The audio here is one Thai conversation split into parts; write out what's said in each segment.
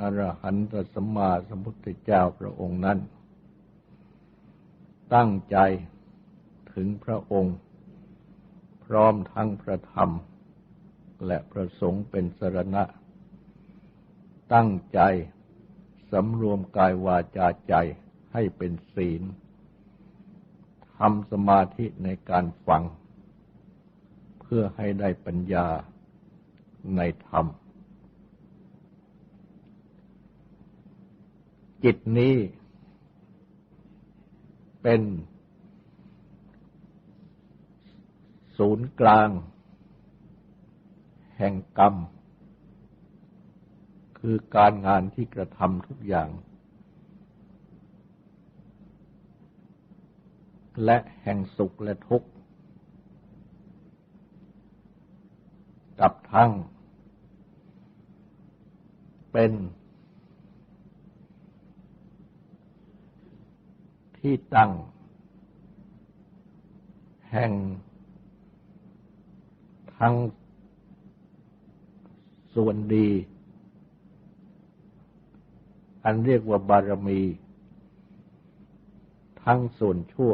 อรหันตสัมมาสัมพุทธเจ้าพระองค์นั้น ตั้งใจถึงพระองค์ พร้อมทั้งพระธรรม และพระสงฆ์เป็นสรณะ ตั้งใจสำรวมกายวาจาใจให้เป็นศีลทำสมาธิในการฟัง เพื่อให้ได้ปัญญาในธรรม จิตนี้ เป็น ศูนย์กลาง แห่งกรรม คือการงานที่กระทำทุกอย่าง และแห่งสุขและทุกข์กับทั้ง เป็น ที่ตั้ง แห่ง ทั้งส่วนดี อันเรียกว่าบารมี ทั้งส่วนชั่ว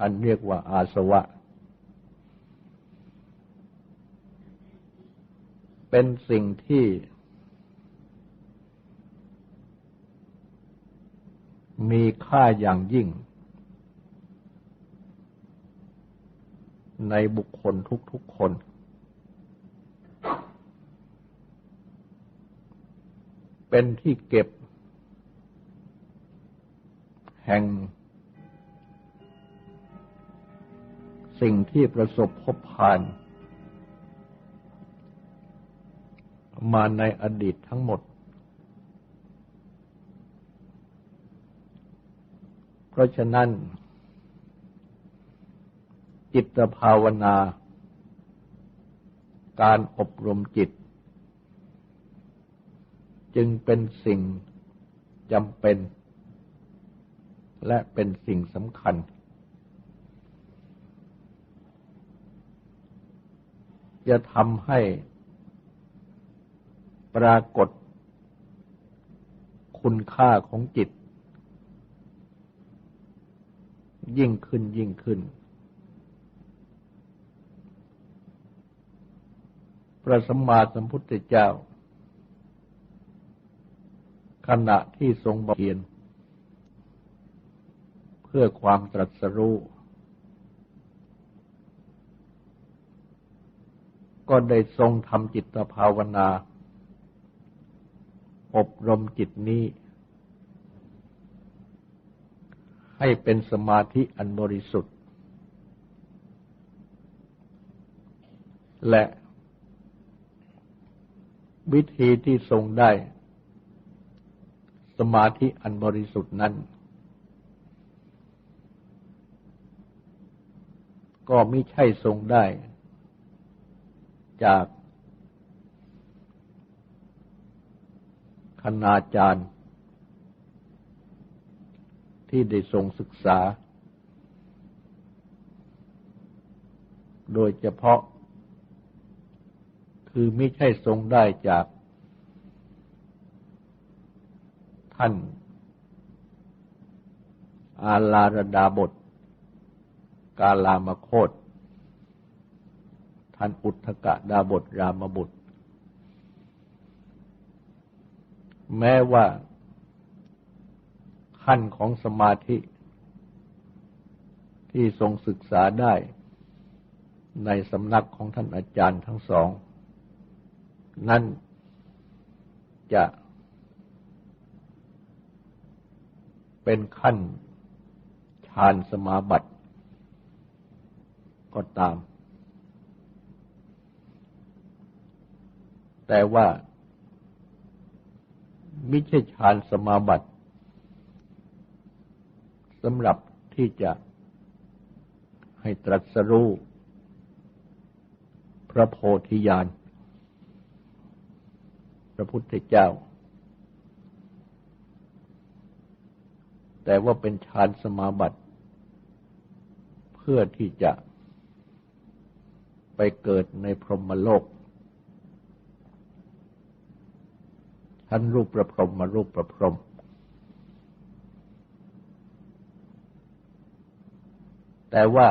อันเรียกว่าอาสวะ เป็นสิ่งที่ มีค่าอย่างยิ่ง ในบุคคลทุกๆคน เป็นที่เก็บ แห่ง สิ่งที่ประสบพบผ่าน มาในอดีตทั้งหมด เพราะฉะนั้น จิตภาวนา การอบรมจิต จึงเป็นสิ่งจำเป็น และเป็นสิ่งสำคัญ จะทำให้ปรากฏคุณค่าของจิต ยิ่งขึ้นยิ่งขึ้น พระสัมมาสัมพุทธเจ้า ขณะที่ทรงบำเพ็ญเพื่อความตรัสรู้ก็ได้ทรงทำจิตภาวนา อบรมจิตนี้ ให้เป็นสมาธิอันบริสุทธิ์ และวิธีที่ทรงได้ สมาธิอันบริสุทธิ์นั้น ก็ไม่ใช่ทรงได้ จากคณาจารย์ ที่ได้ทรงศึกษา โดยเฉพาะ คือไม่ใช่ทรงได้จาก ท่าน อาลารดาบท กาลามโคตท่านอุทธกะดาบทรามบุตร แม้ว่า ขั้นของสมาธิ ที่ทรงศึกษาได้ในสำนักของท่านอาจารย์ทั้งสอง นั่นจะเป็นขั้นฌานสมาบัติ ก็ตาม แต่ว่า มิใช่ฌานสมาบัติ สำหรับที่จะให้ตรัสรู้พระโพธิญาณ พระพุทธเจ้า แต่ว่าเป็นฌานสมาบัติ เพื่อที่จะไปเกิดในพรหมโลกชั้นรูปประพรหมมารูปประพรหม แต่ว่า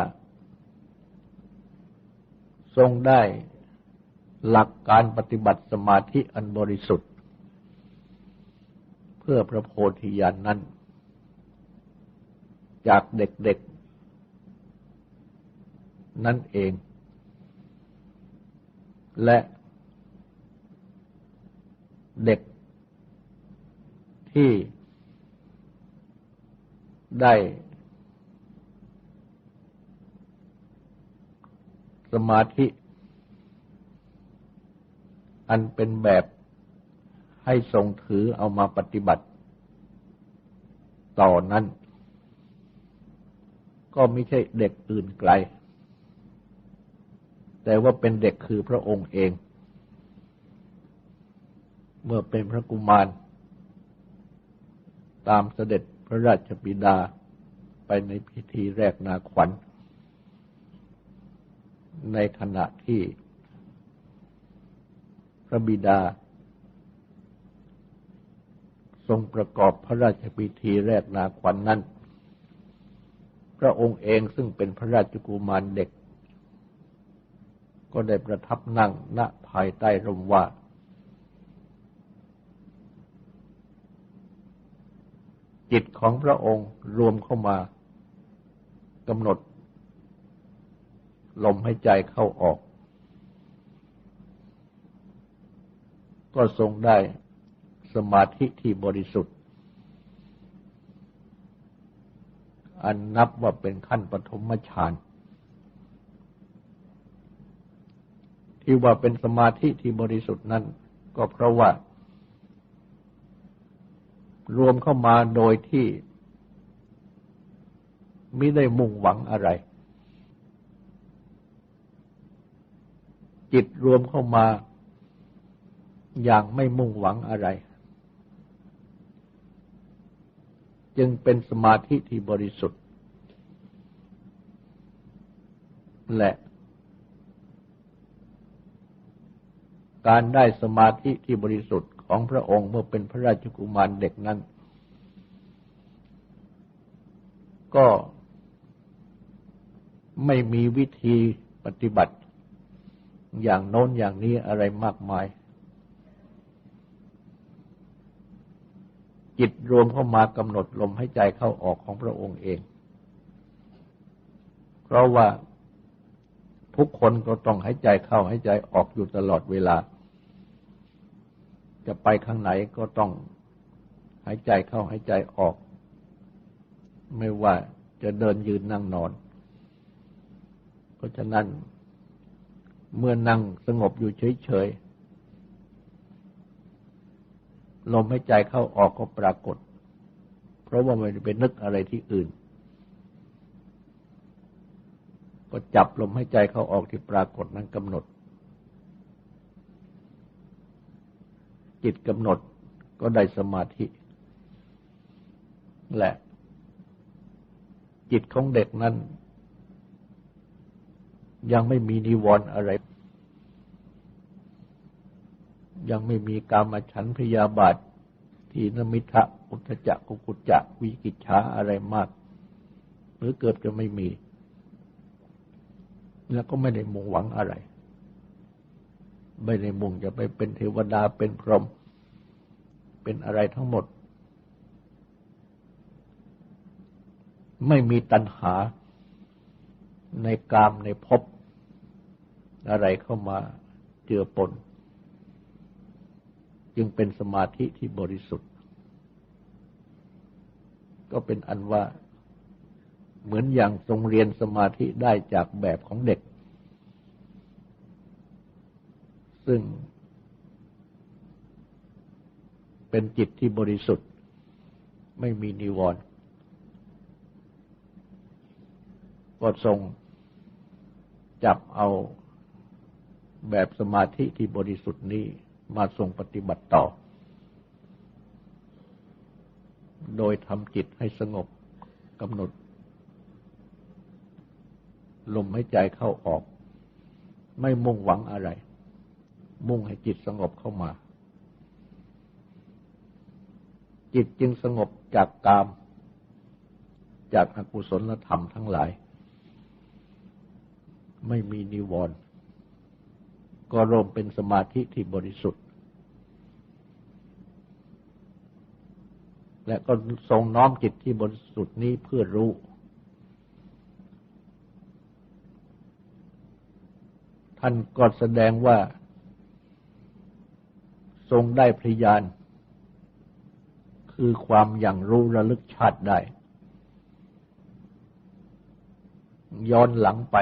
ทรงได้หลักการปฏิบัติสมาธิอันบริสุทธิ์ เพื่อพระโพธิญาณนนั้น จากเด็กๆ นั่นเอง และเด็กที่ได้ สมาธิ อันเป็นแบบให้ทรงถือเอามาปฏิบัติ ต่อนั้น ก็ไม่ใช่เด็กอื่นไกล แต่ว่าเป็นเด็กคือพระองค์เอง เมื่อเป็นพระกุมาร ตามเสด็จพระราชบิดาไปในพิธีแรกนาขวัญ ในขณะที่พระบิดา ทรงประกอบพระราชพิธีแรกนาขวัญนนั้น พระองค์เองซึ่งเป็นพระราชกุมารเด็ก ก็ได้ประทับนั่งณภายใต้ร่มว่าจิตของพระองค์รวมเข้ามากำหนด ลมให้ใจเข้าออก ก็ทรงได้สมาธิที่บริสุทธิ์ อันนับว่าเป็นขั้นปฐมฌานที่ว่าเป็นสมาธิที่บริสุทธิ์นั้น ก็เพราะว่า รวมเข้ามาโดยที่ไม่ได้มุ่งหวังอะไร จิตรวมเข้ามา อย่างไม่มุ่งหวังอะไร จึงเป็นสมาธิที่บริสุทธิ์ และการได้สมาธิที่บริสุทธิ์ของพระองค์เมื่อเป็นพระราชกุมารเด็กนั้น ก็ไม่มีวิธีปฏิบัติ อย่างโน้นอย่างนี้อะไรมากมาย จิตรวมเข้ามากำหนดลมให้ใจเข้าออกของพระองค์เอง เพราะว่าทุกคนก็ต้องหายใจเข้าหายใจออกอยู่ตลอดเวลา จะไปข้างไหนก็ต้องหายใจเข้าหายใจออก ไม่ว่าจะเดินยืนนั่งนอน เพราะฉะนั้น เมื่อนั่งสงบอยู่เฉยๆ ลมหายใจเข้าออกก็ปรากฏ เพราะว่ามันเป็นนึกอะไรที่อื่น ก็จับลมหายใจเข้าออกที่ปรากฏนั้นกำหนด จิตกำหนดก็ได้สมาธิ และ จิตของเด็กนั้น ยังไม่มีนิวรณ์อะไร ยังไม่มีกามฉันพยาบาท ทีนมิทะอุทจักกุกุจักวิกิจฉาอะไรมาก หรือเกือบจะไม่มี แล้วก็ไม่ได้มุ่งหวังอะไร ไม่ได้มุ่งจะไปเป็นเทวดาเป็นพรหมเป็นอะไรทั้งหมด ไม่มีตัณหา ในกามในภพอะไรเข้ามาเจือปน จึงเป็นสมาธิที่บริสุทธิ์ ก็เป็นอันว่าเหมือนอย่างทรงเรียนสมาธิได้จากแบบของเด็ก ซึ่งเป็นจิตที่บริสุทธิ์ ไม่มีนิวรณ์ก็ทรง จับเอาแบบสมาธิที่บริสุทธิ์นี้มาทรงปฏิบัติต่อ โดยทำจิตให้สงบกำหนด ลมหายใจเข้าออก ไม่มุ่งหวังอะไร มุ่งให้จิตสงบเข้ามา จิตจึงสงบจากกาม จากอกุศลธรรมทั้งหลาย ไม่มีนิวรณ์ก็รวมเป็นสมาธิที่บริสุทธิ์ และก็ทรงน้อมจิตที่บริสุทธิ์นี้เพื่อรู้ ท่านก็แสดงว่า ทรงได้พยาน คือความอย่างรู้ระลึกชาติได้ ย้อนหลังไป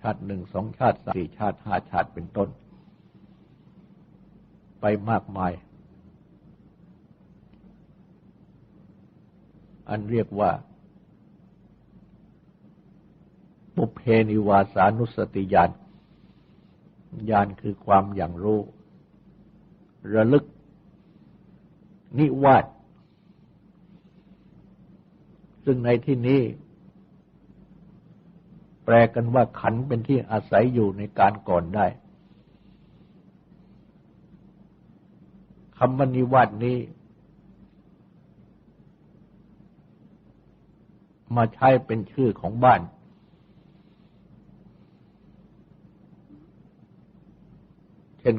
ชาติหนึ่งสองชาติสี่ชาติห้าชาติเป็นต้น ไปมากมาย อันเรียกว่า ปุเพนิวาสานุสติญาณญาณคือความอย่างรู้ ระลึก นิวาสซึ่งในที่นี้ ลกันว่าขันเป็นที่อาศัยอยู่ในการก่อนได้คำวนิวาสนี้ มาใช้เป็นชื่อของบ้าน เช่น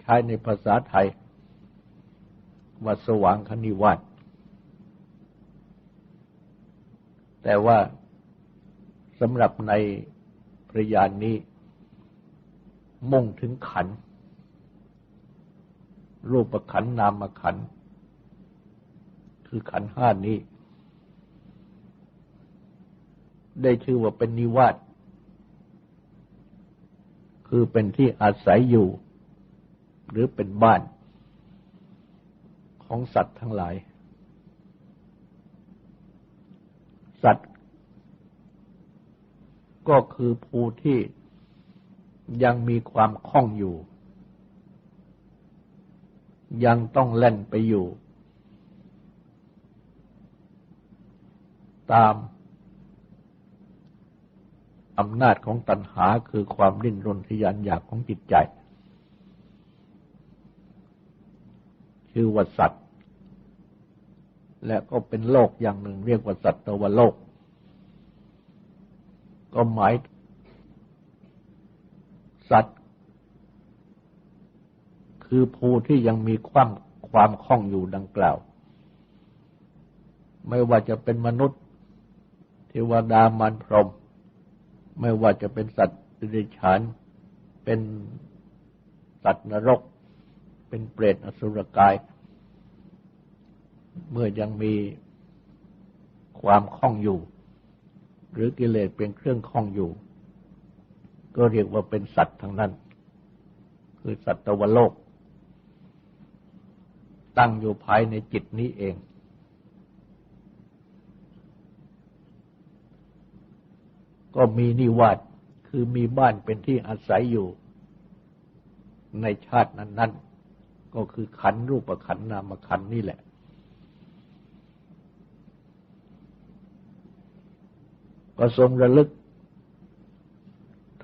ใช้ในภาษาไทย ว่าสว่างคณิวาสแต่ว่า สำหรับในพระยานนี้ มุ่งถึงขัน รูปขันนามขัน คือขันห้านี้ ได้ชื่อว่าเป็นนิวาสคือเป็นที่อาศัยอยู่ หรือเป็นบ้าน ของสัตว์ทั้งหลาย สัตว์ ก็คือผู้ที่ยังมีความคล่องอยู่ ยังต้องเล่นไปอยู่ ตามอำนาจของตัณหาคือความดิ้นรนทยานอยากของจิตใจชื่อว่าสัตว์และก็เป็นโลกอย่างหนึ่งเรียกว่าสัตว์ตวโลก ก็หมาย สัตว์ คือผู้ที่ยังมีความความคล่องอยู่ดังกล่าว ไม่ว่าจะเป็นมนุษย์ เทวดามารพรหมไม่ว่าจะเป็นสัตว์ดิเรกชันเป็นสัตว์นรก เป็นเปรตอสุรกาย เมื่อยังมีความคล่องอยู่ หรือกิเลสเป็นเครื่องคล้องอยู่ ก็เรียกว่าเป็นสัตว์ทั้งนั้น คือสัตวโลก ตั้งอยู่ภายในจิตนี้เอง ก็มีนิวาสคือมีบ้านเป็นที่อาศัยอยู่ ในชาตินั้น ๆ ก็คือขันรูปขันนามขันนี่แหละ ก็ทรงระลึก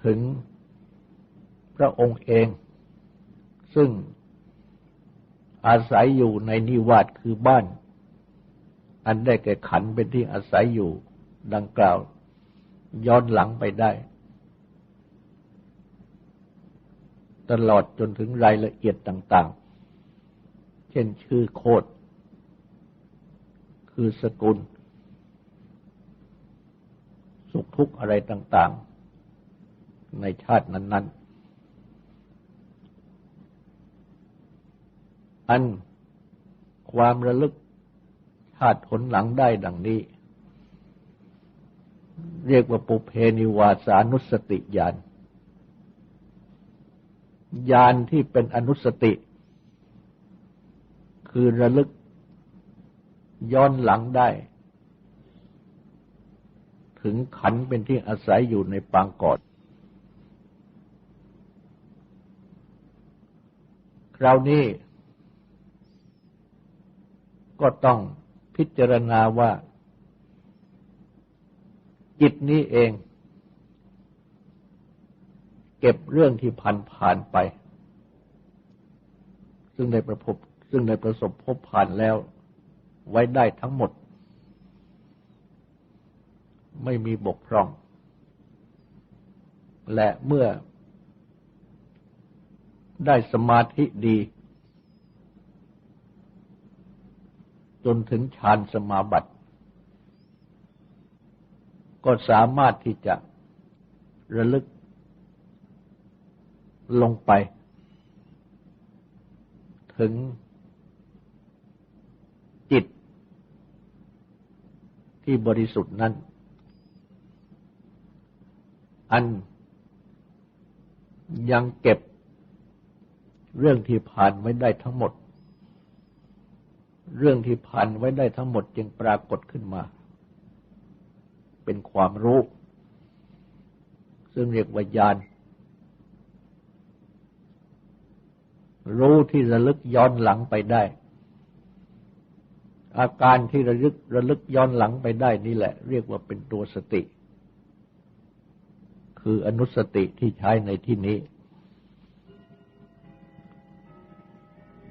ถึงพระองค์เอง ซึ่งอาศัยอยู่ในนิวาสคือบ้าน อันได้แก่ขันเป็นที่อาศัยอยู่ดังกล่าว ย้อนหลังไปได้ ตลอดจนถึงรายละเอียดต่าง ๆ เช่นชื่อโคดคือสกุล สุขทุกข์อะไรต่าง ๆ ในชาตินั้น ๆ อันความระลึกชาติผลหลังได้ดังนี้ เรียกว่าปุเพนิวาสานุสติญาณญาณที่เป็นอนุสติ คือระลึกย้อนหลังได้ ถึงขันเป็นที่อาศัยอยู่ในปางกอดคราวนี้ ก็ต้องพิจารณาว่า จิตนี้เอง เก็บเรื่องที่ผ่านผ่านไป ซึ่งได้ประพบซึ่งได้ประสบพบผ่านแล้วไว้ได้ทั้งหมด ไม่มีบกพร่อง และเมื่อได้สมาธิดี จนถึงฌานสมาบัติ ก็สามารถที่จะระลึกลงไป ถึงจิตที่บริสุทธิ์นั้น อันยังเก็บเรื่องที่ผ่านไว้ได้ทั้งหมด เรื่องที่ผ่านไว้ได้ทั้งหมดจึงปรากฏขึ้นมา เป็นความรู้ ซึ่งเรียกว่าญาณรู้ที่ระลึกย้อนหลังไปได้ อาการที่ระลึกระลึกย้อนหลังไปได้นี่แหละ เรียกว่าเป็นตัวสติ คืออนุสติที่ใช้ในที่นี้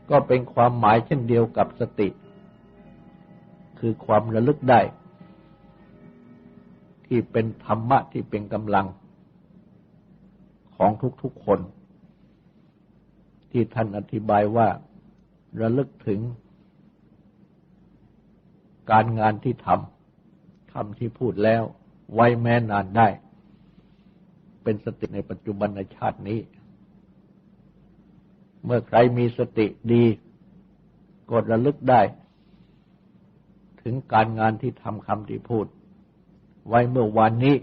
ก็เป็นความหมายเช่นเดียวกับสติ คือความระลึกได้ ที่เป็นธรรมะที่เป็นกำลัง ของทุกๆคน ที่ท่านอธิบายว่าระลึกถึง การงานที่ทำคำที่พูดแล้วไว้แม้นานได้ เป็นสติในปัจจุบันในชาตินี้ เมื่อใครมีสติดีกดระลึกได้ ถึงการงานที่ทำคำที่พูด ไว้เมื่อวันนี้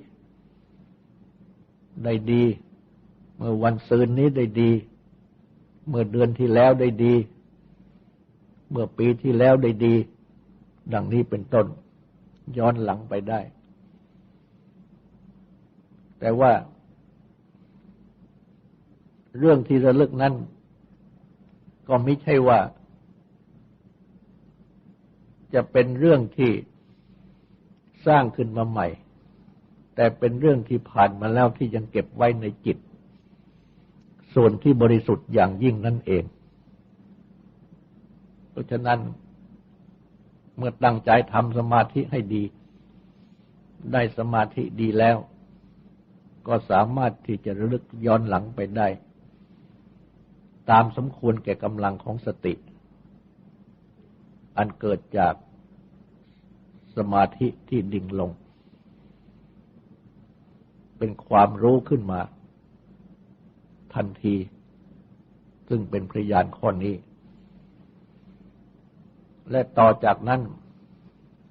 ได้ดี เมื่อวันซืนนี้ได้ดี เมื่อเดือนที่แล้วได้ดี เมื่อปีที่แล้วได้ดี ดังนี้เป็นต้นย้อนหลังไปได้ แต่ว่า เรื่องที่ระลึกนั้น ก็ไม่ใช่ว่า จะเป็นเรื่องที่สร้างขึ้นมาใหม่ แต่เป็นเรื่องที่ผ่านมาแล้วที่ยังเก็บไว้ในจิต ส่วนที่บริสุทธิ์อย่างยิ่งนั่นเอง เพราะฉะนั้น เมื่อตั้งใจทำสมาธิให้ดี ได้สมาธิดีแล้ว ก็สามารถที่จะระลึกย้อนหลังไปได้ ตามสมควรแก่กำลังของสติ อันเกิดจากสมาธิที่ดิ่งลง เป็นความรู้ขึ้นมา ทันที ซึ่งเป็นพยานข้อนี้ และต่อจากนั้น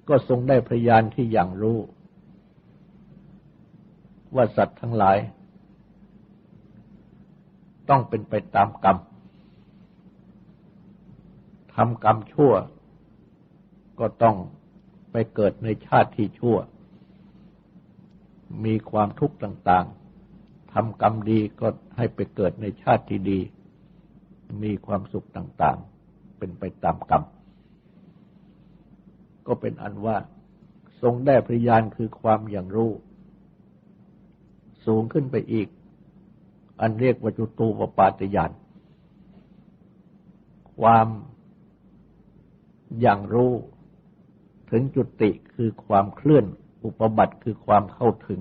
ก็ทรงได้พยานที่อย่างรู้ ว่าสัตว์ทั้งหลาย ต้องเป็นไปตามกรรมทำกรรมชั่ว ก็ต้องไปเกิดในชาติที่ชั่ว มีความทุกข์ต่างๆทำกรรมดีก็ให้ไปเกิดในชาติที่ดี มีความสุขต่างๆ เป็นไปตามกรรม ก็เป็นอันว่าทรงได้พยานคือความอย่างรู้ สูงขึ้นไปอีก อันเรียกว่าจุตูปปาตยานความอย่างรู้ถึงจุติคือความเคลื่อนอุปบัติคือความเข้าถึง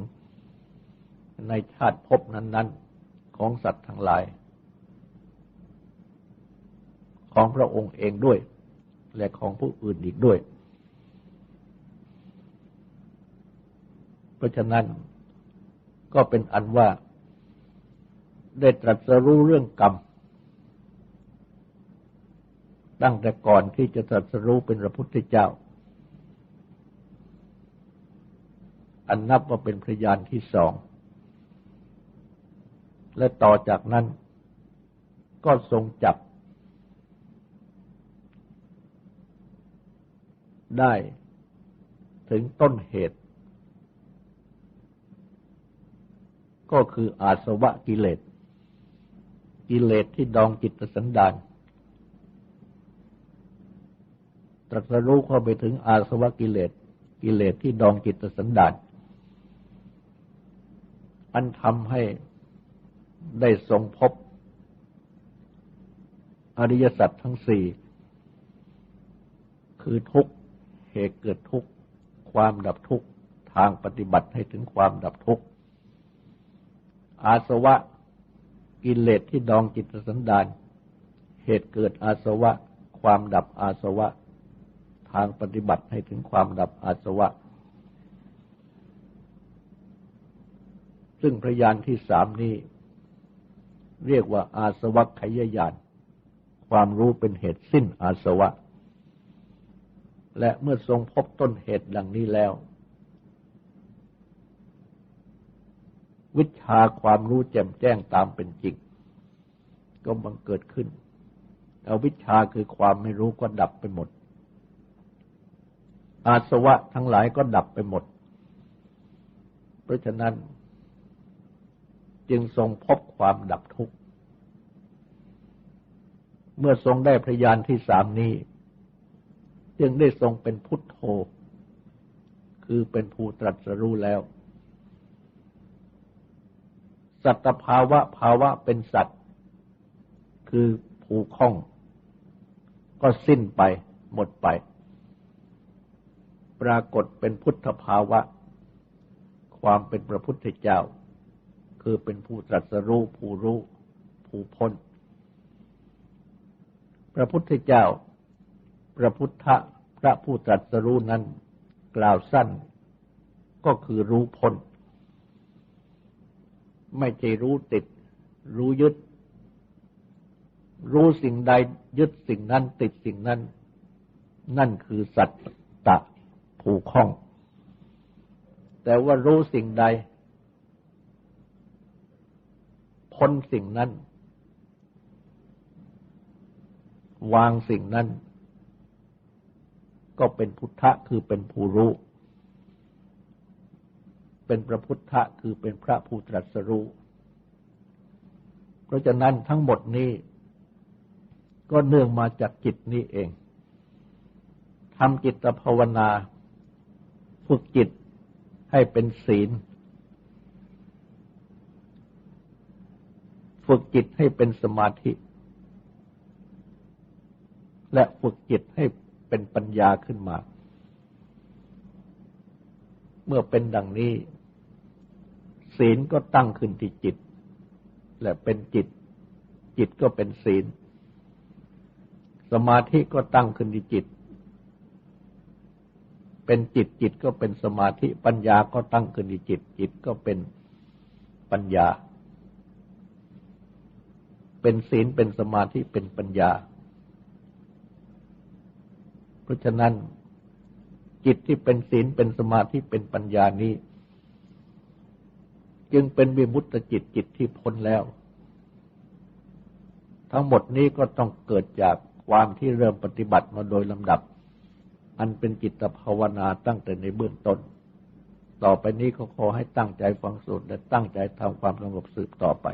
ในชาติภพนั้น ๆ ของสัตว์ทั้งหลาย ของพระองค์เองด้วย และของผู้อื่นอีกด้วย เพราะฉะนั้นก็เป็นอันว่า ได้ตรัสรู้เรื่องกรรม ตั้งแต่ก่อนที่จะตรัสรู้เป็นพระพุทธเจ้า อันนับว่าเป็นพยานที่สอง และต่อจากนั้นก็ทรงจับ ได้ถึงต้นเหตุ ก็คืออาสวะกิเลส กิเลสที่ดองจิตสันดาน ตรัสรู้เข้าไปถึงอาสวะกิเลส กิเลสที่ดองจิตสันดาน อันทำให้ได้ทรงพบ อริยสัจทั้งสี่ คือทุกเหตุเกิดทุกความดับทุกทางปฏิบัติให้ถึงความดับทุกอาสวะ กิเลสที่ดองจิตสันดาน เหตุเกิดอาสวะ ความดับอาสวะ ทางปฏิบัติให้ถึงความดับอาสวะ ซึ่งพระยานที่สามนี้ เรียกว่าอาสวัคขยญาณความรู้เป็นเหตุสิ้นอาสวะ และเมื่อทรงพบต้นเหตุดังนี้แล้ว วิชาความรู้แจ่มแจ้งตามเป็นจริง ก็บังเกิดขึ้นเอาวิชาคือความไม่รู้ก็ดับไปหมด อาสวะทั้งหลายก็ดับไปหมด เพราะฉะนั้น จึงทรงพบความดับทุกข์ เมื่อทรงได้พระยานที่สามนี้ จึงได้ทรงเป็นพุทโธ คือเป็นผู้ตรัสรู้แล้ว สัตภาวะภาวะเป็นสัตว์ คือผูกข้อง ก็สิ้นไปหมดไป ปรากฏเป็นพุทธภาวะ ความเป็นพระพุทธเจ้า คือเป็นผู้ตรัสรู้ผู้รู้ผู้พ้น พระพุทธเจ้า พระพุทธพระผู้ตรัสรู้นั้น กล่าวสั้นก็คือรู้พ้น ไม่ใช่รู้ติด รู้ยึด รู้สิ่งใดยึดสิ่งนั้นติดสิ่งนั้น นั่นคือสัตตะผูกข้อง แต่ว่ารู้สิ่งใด พ้นสิ่งนั้น วางสิ่งนั้น ก็เป็นพุทธะคือเป็นผู้รู้ เป็นพระพุทธะคือเป็นพระผู้ตรัสรู้ เพราะฉะนั้นทั้งหมดนี้ ก็เนื่องมาจากจิตนี้เองทำจิตภาวนา ฝึกจิตให้เป็นศีล ฝึกจิตให้เป็นสมาธิ และฝึกจิตให้เป็นปัญญาขึ้นมา เมื่อเป็นดังนี้ ศีลก็ตั้งขึ้นที่จิต และเป็นจิต จิตก็เป็นศีล สมาธิก็ตั้งขึ้นที่จิต เป็นจิตจิตก็เป็นสมาธิปัญญาก็ตั้งขึ้นที่จิต จิตก็เป็นปัญญา เป็นศีลเป็นสมาธิเป็นปัญญา เพราะฉะนั้นจิตที่เป็นศีลเป็นสมาธิเป็นปัญญานี้ จึงเป็นวิมุตติจิตจิตที่พ้นแล้ว ทั้งหมดนี้ก็ต้องเกิดจากความที่เริ่มปฏิบัติมาโดยลำดับ อันเป็นจิตภาวนาตั้งแต่ในเบื้องต้น ต่อไปนี้ก็ขอให้ตั้งใจฟังสูตรและตั้งใจทำความสงบสืบต่อไป